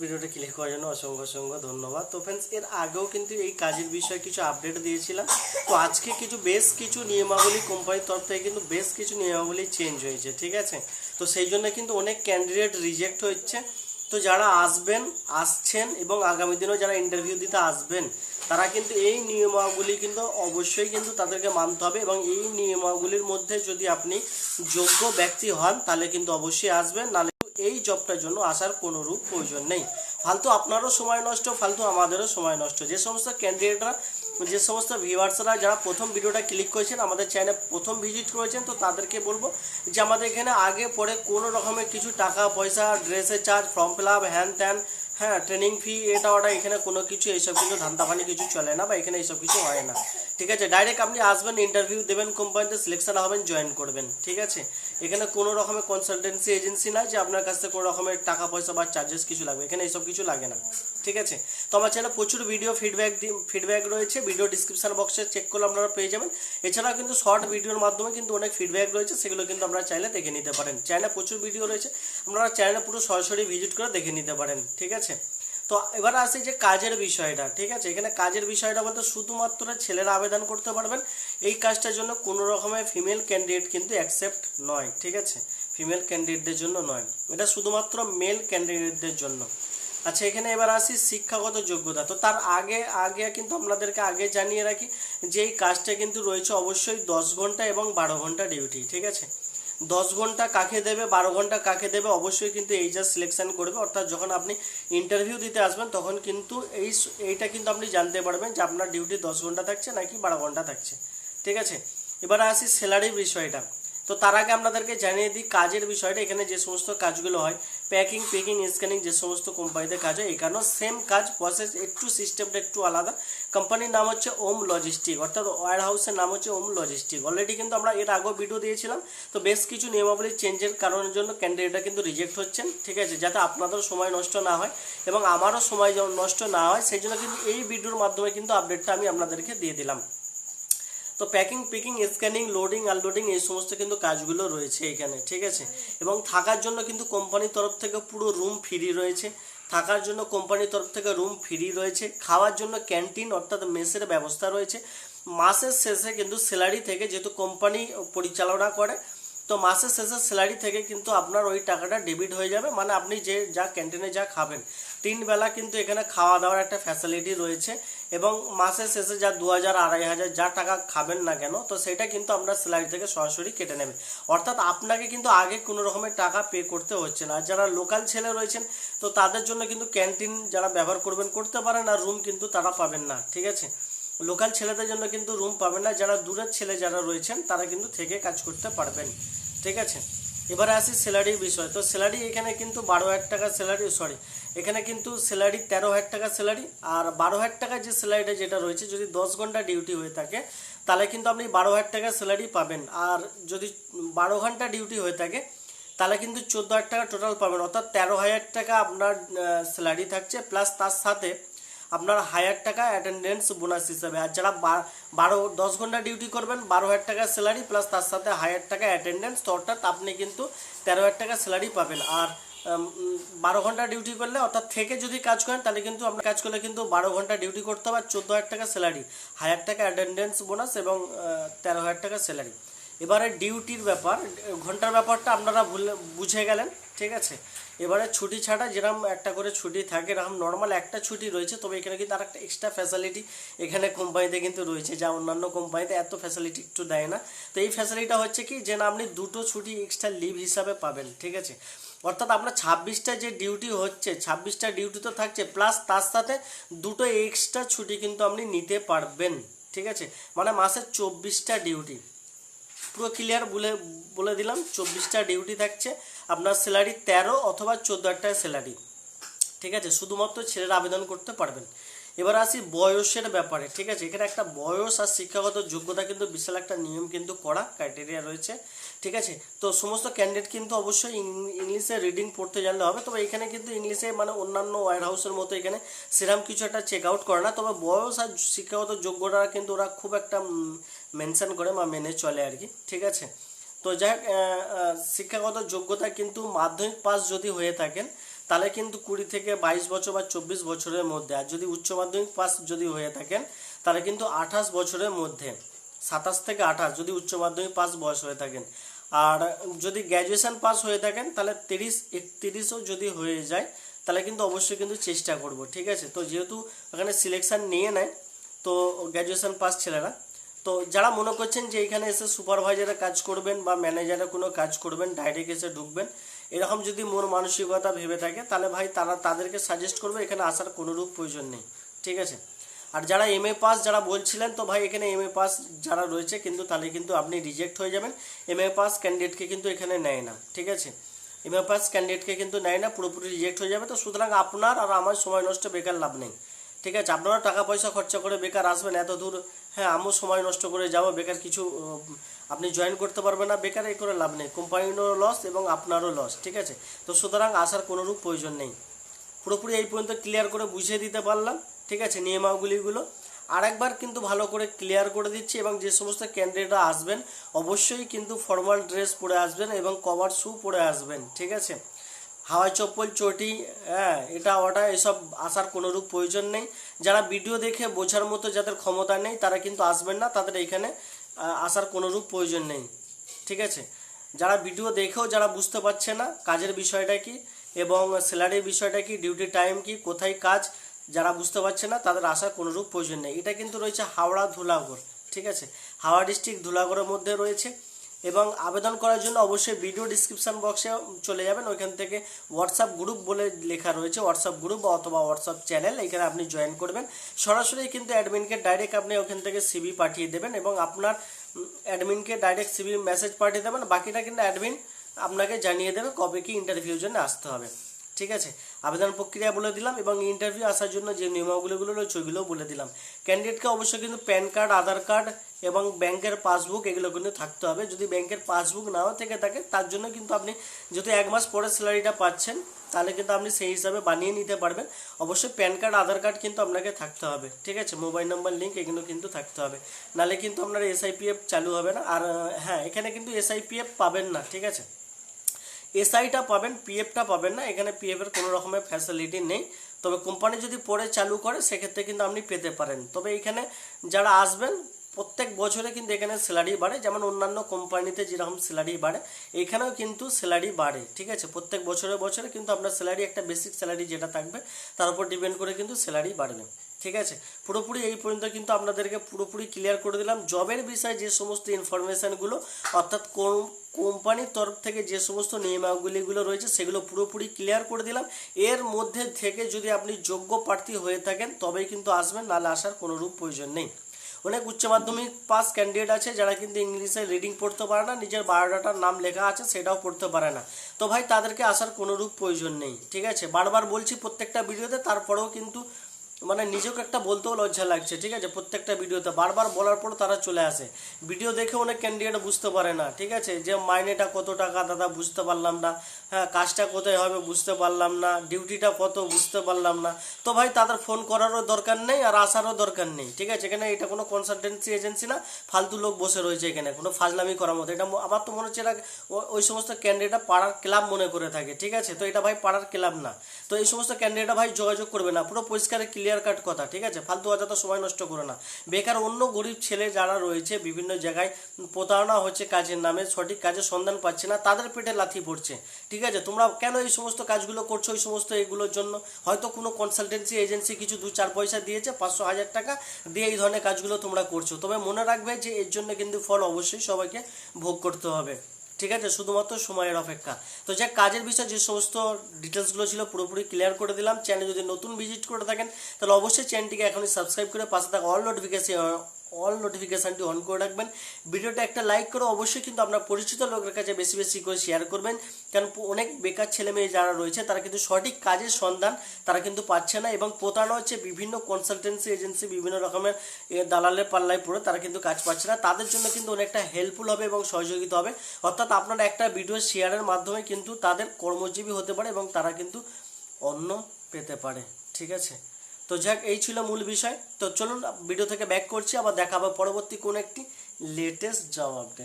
ভিডিওটা ক্লিক করার জন্য অসংখ্য অসংখ্য ধন্যবাদ। তো ফ্রেন্ডস এর আগেও কিন্তু এই কাজের বিষয়ে কিছু আপডেট দিয়েছিলাম। তো আজকে কিছু, বেশ কিছু নিয়মাবলী কোম্পানির তরফ থেকে কিন্তু বেশ কিছু নিয়মাবলী চেঞ্জ হয়েছে, ঠিক আছে? তো সেই জন্য কিন্তু অনেক ক্যান্ডিডেট রিজেক্ট হচ্ছে। তো যারা আসবেন, আসছেন এবং আগামী দিনেও যারা ইন্টারভিউ দিতে আসবেন, তারা কিন্তু এই নিয়মাবলী কিন্তু অবশ্যই কিন্তু তাদেরকে মানতে হবে এবং এই নিয়মাবলীর মধ্যে যদি আপনি যোগ্য ব্যক্তি হন, তাহলে কিন্তু অবশ্যই আসবেন। নাহলে এই জবটার জন্য আসার কোনো রূপ প্রয়োজন নেই। ফালতু আপনারও সময় নষ্ট, ফালতু আমাদেরও সময় নষ্ট। যে সমস্ত ক্যান্ডিডেটরা, যে সমস্ত ভিউয়ার্সরা যারা প্রথম ভিডিওটা ক্লিক করেছেন, আমাদের চ্যানেলে প্রথম ভিজিট করেছেন, তো তাদেরকে বলব যে আমাদের এখানে আগে পরে কোনো রকমের কিছু টাকা, পয়সা, ড্রেসের চার্জ ফর্ম ফিল আপ হ্যান ত্যান হ্যাঁ ট্রেনিং ফি এটা ওটা এখানে কোনো কিছু, এইসব কিন্তু ধান্দাফানি কিছু চলে না বা এখানে এইসব কিছু হয় না। ঠিক আছে? ডাইরেক্ট আপনি আসবেন ইন্টারভিউ দেবেন কোম্পানিতে সিলেকশন হবেন জয়েন করবেন। ঠিক আছে? এখানে কোনো রকমের কনসালটেন্সি এজেন্সি নাই যে আপনার কাছ থেকে কোনো রকমের টাকা পয়সা বা চার্জেস কিছু লাগবে। এখানে এইসব কিছু লাগে না। ঠিক আছে? তো আমার চ্যানেলে প্রচুর ভিডিও ফিডব্যাক ফিডব্যাক রয়েছে। ভিডিও ডিসক্রিপশন বক্সে চেক করলে আপনারা পেয়ে যাবেন। এছাড়াও কিন্তু শর্ট ভিডিওর মাধ্যমে কিন্তু অনেক ফিডব্যাক রয়েছে, সেগুলো কিন্তু আপনারা চাইলে দেখে নিতে পারেন। চ্যানেলে প্রচুর ভিডিও রয়েছে, আপনারা চ্যানেলে পুরো সরাসরি ভিজিট করে দেখে নিতে পারেন, ঠিক আছে? তো এবার আসি যে কাজের বিষয়টা, ঠিক আছে? এখানে কাজের বিষয়টা বলতে শুধুমাত্র ছেলেরা আবেদন করতে পারবেন। এই কাজটার জন্য কোনো রকমের ফিমেল ক্যান্ডিডেট কিন্তু অ্যাকসেপ্ট নয়, ঠিক আছে? ফিমেল ক্যান্ডিডেটদের জন্য নয়। এটা শুধুমাত্র মেল ক্যান্ডিডেটদের জন্য। আচ্ছা এখানে এবার আসি শিক্ষাগত যোগ্যতা। তো তার আগে আগে কিন্তু আপনাদেরকে আগে জানিয়ে রাখি যে এই কাজটা কিন্তু রয়েছে অবশ্যই দশ ঘণ্টা এবং বারো ঘণ্টা ডিউটি, ঠিক আছে? দশ ঘণ্টা কাকে দেবে, বারো ঘণ্টা কাকে দেবে, অবশ্যই কিন্তু এই যা সিলেকশন করবে। অর্থাৎ যখন আপনি ইন্টারভিউ দিতে আসবেন, তখন কিন্তু এই এইটা কিন্তু আপনি জানতে পারবেন যে আপনার ডিউটি দশ ঘণ্টা থাকছে নাকি বারো ঘণ্টা থাকছে, ঠিক আছে? এবারে আসি স্যালারি বিষয়টা। তো তার আগে আপনাদেরকে জানিয়ে দিই, কাজের বিষয়টা এখানে যে সমস্ত কাজগুলো হয় প্যাকিং পেকিং স্ক্যানিং যে সমস্ত কোম্পানিতে কাজ হয়, এখানেও সেম কাজ প্রসেস একটু সিস্টেমটা একটু আলাদা। কোম্পানির নাম হচ্ছে ওম লজিস্টিক অর্থাৎ ওয়ার হাউসের নাম হচ্ছে ওম লজিস্টিক অলরেডি কিন্তু আমরা এর আগেও ভিডিও দিয়েছিলাম, তো বেশ কিছু নিয়মাবলী চেঞ্জের কারণের জন্য ক্যান্ডিডেটরা কিন্তু রিজেক্ট হচ্ছেন, ঠিক আছে? যাতে আপনাদেরও সময় নষ্ট না হয় এবং আমারও সময় নষ্ট না হয়, সেই জন্য কিন্তু এই ভিডিওর মাধ্যমে কিন্তু আপডেটটা আমি আপনাদেরকে দিয়ে দিলাম। তো packing picking scanning loading unloading এই সমস্ত কিন্তু কাজগুলো রয়েছে এখানে, ঠিক আছে? এবং থাকার জন্য কিন্তু কোম্পানির তরফ থেকে পুরো রুম ফ্রি রয়েছে। থাকার জন্য কোম্পানির তরফ থেকে রুম ফ্রি রয়েছে। খাওয়ার জন্য ক্যান্টিন অর্থাৎ মেসের ব্যবস্থা রয়েছে। মাসের শেষে কিন্তু স্যালারি থেকে যেহেতু কোম্পানি পরিচালনা করে তো মাসের শেষে স্যালারি থেকে কিন্তু আপনার ওই টাকাটা ডেবিট হয়ে যাবে। মানে আপনি যে, যা ক্যান্টিনে যা খাবেন, তিন বেলা কিন্তু এখানে খাওয়া দাওয়ার একটা ফ্যাসিলিটি রয়েছে এবং মাসের শেষে যা দু হাজার আড়াই হাজার যা টাকা খাবেন না কেন, তো সেটা কিন্তু আপনার স্যালারি থেকে সরাসরি কেটে নেবে। অর্থাৎ আপনাকে কিন্তু আগে কোনো রকমের টাকা পে করতে হচ্ছে না। যারা লোকাল ছেলে রয়েছেন, তো তাদের জন্য কিন্তু ক্যান্টিন যারা ব্যবহার করবেন, করতে পারেন আর রুম কিন্তু তারা পাবেন না। ঠিক আছে? লোকাল ছেলেদের জন্য কিন্তু রুম পাবেন না। যারা দূরের ছেলে যারা রয়েছেন, তারা কিন্তু থেকে কাজ করতে পারবেন। ঠিক আছে? এবারে আসি স্যালারির বিষয়। তো স্যালারি এখানে কিন্তু বারো হাজার টাকা স্যালারি সরি এখানে কিন্তু স্যালারি তেরো হাজার টাকা স্যালারি আর বারো হাজার টাকা যে স্যালারিটা যেটা রয়েছে, যদি দশ ঘণ্টা ডিউটি হয়ে থাকে, তাহলে কিন্তু আপনি বারো হাজার টাকা স্যালারি পাবেন। আর যদি বারো ঘণ্টা ডিউটি হয়ে থাকে, তাহলে কিন্তু চোদ্দ হাজার টাকা টোটাল পাবেন। অর্থাৎ তেরো হাজার টাকা আপনার স্যালারি থাকছে প্লাস তার সাথে আপনার হাজার টাকা অ্যাটেন্ডেন্স বোনাস হিসাবে। আর যারা বারো, দশ ঘণ্টা ডিউটি করবেন, বারো হাজার টাকা স্যালারি প্লাস তার সাথে হাজার টাকা অ্যাটেন্ডেন্স তো অর্থাৎ আপনি কিন্তু তেরো হাজার টাকা স্যালারি পাবেন। আর বারো ঘণ্টা ডিউটি করলে, অর্থাৎ থেকে যদি কাজ করেন, তাহলে কিন্তু আপনার কাজ করলে কিন্তু বারো ঘণ্টা ডিউটি করতে হবে আর চোদ্দ হাজার টাকা স্যালারি হাজার টাকা অ্যাটেন্ডেন্স বোনাস এবং তেরো হাজার টাকা স্যালারি এবারে ডিউটির ব্যাপার, ঘণ্টার ব্যাপারটা আপনারা ভুলে বুঝে গেলেন, ঠিক আছে? এবারে ছুটি ছাড়া যেরকম একটা করে ছুটি থাকে, এরকম নর্মাল একটা ছুটি রয়েছে, তবে এখানে কিন্তু আর একটা এক্সট্রা ফ্যাসিলিটি এখানে কোম্পানিতে কিন্তু রয়েছে, যা অন্যান্য কোম্পানিতে এত ফ্যাসিলিটি একটু দেয় না। তো এই ফ্যাসিলিটিটা হচ্ছে কি যে না আপনি দুটো ছুটি এক্সট্রা লিভ হিসাবে পাবেন, ঠিক আছে? অর্থাৎ আপনার ছাব্বিশটা যে ডিউটি হচ্ছে, ছাব্বিশটা ডিউটি তো থাকছে প্লাস তার সাথে দুটো এক্সট্রা ছুটি কিন্তু আপনি নিতে পারবেন, ঠিক আছে? মানে মাসে চব্বিশটা ডিউটি পুরো ক্লিয়ার বলে বলে দিলাম, চব্বিশটা ডিউটি থাকছে। আপনার স্যালারি তেরো অথবা চোদ্দ একটা স্যালারি ঠিক আছে? শুধুমাত্র ছেলেরা আবেদন করতে পারবেন। এবার আসি বয়সের ব্যাপারে। ঠিক আছে? এখানে একটা বয়স আর শিক্ষাগত যোগ্যতা কিন্তু বিশাল একটা নিয়ম কিন্তু করা ক্রাইটেরিয়া রয়েছে। ঠিক আছে? তো সমস্ত ক্যান্ডিডেট কিন্তু অবশ্যই ইংলিশে রিডিং পড়তে জানলে হবে। তবে এখানে কিন্তু ইংলিশে মানে অন্যান্য ওয়ার হাউসের মতো এখানে সেরকম কিছু একটা চেক আউট করে না। তবে বয়স আর শিক্ষাগত যোগ্যতা কিন্তু ওরা খুব একটা মেনশন করে বা মেনে চলে আর কি। ঠিক আছে? তো যাই শিক্ষাগত যোগ্যতা কিন্তু মাধ্যমিক পাস যদি হয়ে থাকেন, তাহলে কিন্তু কুড়ি থেকে বাইশ বছর বা চব্বিশ বছরের মধ্যে, আর যদি উচ্চ মাধ্যমিক পাস যদি হয়ে থাকেন, তাহলে কিন্তু আঠাশ বছরের মধ্যে, সাতাশ থেকে আঠাশ যদি উচ্চ মাধ্যমিক পাস বয়স হয়ে থাকেন। আর যদি গ্র্যাজুয়েশন পাস হয়ে থাকেন, তাহলে তিরিশ, একত্রিশও যদি হয়ে যায়, তাহলে কিন্তু অবশ্যই কিন্তু চেষ্টা করব, ঠিক আছে? তো যেহেতু এখানে সিলেকশন নিয়ে নেয়, তো গ্র্যাজুয়েশন পাস ছেলেরা তো যারা মনে করছেন যে এখানে এসে সুপারভাইজারে কাজ করবেন বা ম্যানেজারে কোনো কাজ করবেন ডাইরেক্ট এসে ঢুকবেন, এরকম যদি মন মানসিকতা ভেবে থাকে, তাহলে ভাই তারা তাদেরকে সাজেস্ট করবে, এখানে আসার কোনোরূপ প্রয়োজন নেই, ঠিক আছে? আর যারা এম এ পাস যারা বলছিলেন, তো ভাই এখানে এম এ পাস যারা রয়েছে, কিন্তু তাহলে কিন্তু আপনি রিজেক্ট হয়ে যাবেন। এম এ পাস ক্যান্ডিডেটকে কিন্তু এখানে নেয় না, ঠিক আছে? এম এ পাস ক্যান্ডিডেটকে কিন্তু নেয় না, পুরোপুরি রিজেক্ট হয়ে যাবে। তো সুতরাং আপনার আর আমার সময় নষ্ট, বেকার লাভ নেই, ঠিক আছে? আপনারা টাকা পয়সা খরচা করে বেকার আসবেন এত দূর হ্যাঁ আমিও সময় নষ্ট করে যাব, বেকার কিছু আপনি জয়েন করতে পারবেন না, বেকার এই করে লাভ নেই। কোম্পানিরও লস এবং আপনারও লস ঠিক আছে? তো সুতরাং আসার কোনোরূপ প্রয়োজন নেই। পুরোপুরি এই পর্যন্ত ক্লিয়ার করে বুঝিয়ে দিতে পারলাম, ঠিক আছে, নিয়মাবলীগুলো। আরেকবার কিন্তু ভালো করে ক্লিয়ার করে দিচ্ছি এবং যে সমস্ত ক্যান্ডিডেটরা আসবেন, অবশ্যই কিন্তু ফর্মাল ড্রেস পরে আসবেন এবং কভার শু পরে আসবেন, ঠিক আছে? হাওয়াই চপ্পল, চটি হ্যাঁ এটা, ওটা, এসব আসার কোনোরূপ প্রয়োজন নেই। যারা ভিডিও দেখে বোঝার মতো যাদের ক্ষমতা নেই, তারা কিন্তু আসবেন না, তাদের এখানে আসার কোনোরূপ প্রয়োজন নেই। ঠিক আছে? যারা ভিডিও দেখেও যারা বুঝতে পারছে না, কাজের বিষয়টা কি এবং স্যালারির বিষয়টা কি ডিউটি টাইম কি, কোথায় কাজ, যারা বুঝতে পারছে না, তাদের আসার কোনোরূপ প্রয়োজন নেই। এটা কিন্তু রয়েছে হাওড়া ধুলাগড় ঠিক আছে? হাওড়া ডিস্ট্রিক্ট ধুলাগড়ের মধ্যে রয়েছে। এবং আবেদন করার জন্য অবশ্যই ভিডিও ডিসক্রিপশন বক্সে চলে যাবেন। ওইখান থেকে হোয়াটসঅ্যাপ গ্রুপ বলে লেখা রয়েছে। হোয়াটসঅ্যাপ গ্রুপ অথবা হোয়াটসঅ্যাপ চ্যানেল এখানে আপনি জয়েন করবেন। সরাসরি কিন্তু অ্যাডমিনকে ডাইরেক্ট আপনি ওখান থেকে সিবি পাঠিয়ে দেবেন এবং আপনার অ্যাডমিনকে ডাইরেক্ট সিবি মেসেজ পাঠিয়ে দেবেন। বাকিটা কিন্তু অ্যাডমিন আপনাকে জানিয়ে দেবে কবে কি ইন্টারভিউর জন্য আসতে হবে। ঠিক আছে? আবেদন প্রক্রিয়া বলে দিলাম এবং ইন্টারভিউ আসার জন্য যে নিয়মাবলীগুলো রয়েছে ওইগুলোও বলে দিলাম। ক্যান্ডিডেটকে অবশ্যই কিন্তু প্যান কার্ড আধার কার্ড এবং ব্যাংকের পাসবুক এগুলো কিন্তু থাকতে হবে। যদি ব্যাংকের পাসবুক নাও থেকে থাকে, তার জন্য কিন্তু আপনি যেহেতু এক মাস পরে স্যালারিটা পাচ্ছেন, তাহলে কিন্তু আপনি সেই হিসাবে বানিয়ে নিতে পারবেন। অবশ্যই প্যান কার্ড আধার কার্ড কিন্তু আপনাকে থাকতে হবে, ঠিক আছে? মোবাইল নাম্বার লিঙ্ক এগুলো কিন্তু থাকতে হবে। নাহলে কিন্তু আপনার এসআইপিএফ চালু হবে না। আর হ্যাঁ এখানে কিন্তু এসআইপিএফ পাবেন না, ঠিক আছে? এসআইটা পাবেন পিএফটা পাবেন না। এখানে পিএফ এর কোনো রকমের ফ্যাসিলিটি নেই। তবে কোম্পানি যদি পরে চালু করে, সেক্ষেত্রে কিন্তু আপনি পেতে পারেন। তবে এখানে যারা আসবেন, প্রত্যেক বছরে কিন্তু এখানে স্যালারি বাড়ে। যেমন অন্যান্য কোম্পানিতে যেরকম স্যালারি বাড়ে, এখানেও কিন্তু স্যালারি বাড়ে। ঠিক আছে? প্রত্যেক বছরে বছরে কিন্তু আপনার স্যালারি একটা বেসিক স্যালারি যেটা থাকবে, তার উপর ডিপেন্ড করে কিন্তু স্যালারি বাড়বে। ঠিক আছে? পুরোপুরি এই পর্যন্ত কিন্তু আপনাদেরকে পুরোপুরি ক্লিয়ার করে দিলাম। জবের বিষয়ে যে সমস্ত ইনফরমেশনগুলো অর্থাৎ কোন কোম্পানির তরফ থেকে যে সমস্ত নিয়মাবলীগুলো রয়েছে, সেগুলো পুরোপুরি ক্লিয়ার করে দিলাম। এর মধ্যে থেকে যদি আপনি যোগ্য প্রার্থী হয়ে থাকেন, তবেই কিন্তু আসবেন, নাহলে আসার কোনোরূপ প্রয়োজন নেই। অনেক উচ্চ মাধ্যমিক পাস ক্যান্ডিডেট আছে, যারা কিন্তু ইংলিশে রিডিং পড়তে পারে না, নিজের বায়োডাটার নাম লেখা আছে, সেটাও পড়তে পারে না। তো ভাই, তাদেরকে আসার কোনোরূপ প্রয়োজন নেই, ঠিক আছে? বারবার বলছি প্রত্যেকটা ভিডিওতে, তারপরেও কিন্তু মানে নিজেকে একটা বলতেও লজ্জা লাগছে, ঠিক আছে? প্রত্যেকটা ভিডিওতে। বারবার বলার পর তারা চলে আসে। ভিডিও দেখে অনেক ক্যান্ডিডেট বুঝতে পারে না, ঠিক আছে? যে মাইনেটা কত টাকা, দাদা, বুঝতে পারলাম না। হ্যাঁ কাজটা কোথায় হবে বুঝতে পারলাম না। ডিউটিটা কত, বুঝতে পারলাম না। তো ভাই, তাদের ফোন করারও দরকার নেই আর আসারও দরকার নেই, ঠিক আছে? এখানে এটা কোনো কনসালটেন্সি এজেন্সি না, ফালতু লোক বসে রয়েছে এখানে, কোনো ফাজলামি করার মতো। এটা আমার তো মনে হচ্ছে এটা ওই সমস্ত ক্যান্ডিডেট পাড়ার ক্লাব মনে করে থাকে, ঠিক আছে? তো এটা ভাই পাড়ার ক্লাব না। তো এই সমস্ত ক্যান্ডিডেট ভাই যোগাযোগ করবে না, পুরো পরিষ্কার ক্লিয়ার কাট কথা, ঠিক আছে? ফালতু অযথা সময় নষ্ট করো না। বেকার অন্য গরিব ছেলে যারা রয়েছে, বিভিন্ন জায়গায় প্রতারণা হচ্ছে কাজের নামে, সঠিক কাজের সন্ধান পাচ্ছে না, তাদের পেটে লাথি পড়ছে, ঠিক আছে? তোমরা কেন এই সমস্ত কাজগুলো করছ এই সমস্ত এগুলোর জন্য? হয়তো কোনো কনসালটেন্সি এজেন্সি কিছু দু চার পয়সা দিয়েছে, পাঁচশো হাজার টাকা দিয়ে এই ধরনের কাজগুলো তোমরা করছ। তবে মনে রাখবে যে এর জন্য কিন্তু ফল অবশ্যই সবাইকে ভোগ করতে হবে। ঠিক আছে? শুধুমাত্র সময়ের অপেক্ষা। তো যে কাজের বিষয়ে যে সমস্ত ডিটেলসগুলো ছিল পুরোপুরি ক্লিয়ার করে দিলাম। চ্যানেল যদি নতুন ভিজিট করে থাকেন, তাহলে অবশ্যই চ্যানেলটিকে এখনই সাবস্ক্রাইব করে পাশে থাকা অল নোটিফিকেশন অল নোটিফিকেশানটি অন করে রাখবেন। ভিডিওটা একটা লাইক করে অবশ্যই কিন্তু আপনার পরিচিত লোকের কাছে বেশি বেশি করে শেয়ার করবেন। কারণ অনেক বেকার ছেলে মেয়ে যারা রয়েছে, তারা কিন্তু সঠিক কাজের সন্ধান তারা কিন্তু পাচ্ছে না এবং প্রতারণা হচ্ছে বিভিন্ন কনসালটেন্সি এজেন্সি বিভিন্ন রকমের দালালের পাল্লায় পড়ে তারা কিন্তু কাজ পাচ্ছে না। তাদের জন্য কিন্তু অনেকটা হেল্পফুল হবে এবং সহযোগিতা হবে। অর্থাৎ আপনার একটা ভিডিও শেয়ারের মাধ্যমে কিন্তু তাদের কর্মজীবী হতে পারে এবং তারা কিন্তু অন্য পেতে পারে। ঠিক আছে? তো যাক, এই ছিল মূল বিষয়। তো চলুন ভিডিও থেকে ব্যাক করছি, আবার দেখা হবে পরবর্তী কোন একটি লেটেস্ট জব আপডেট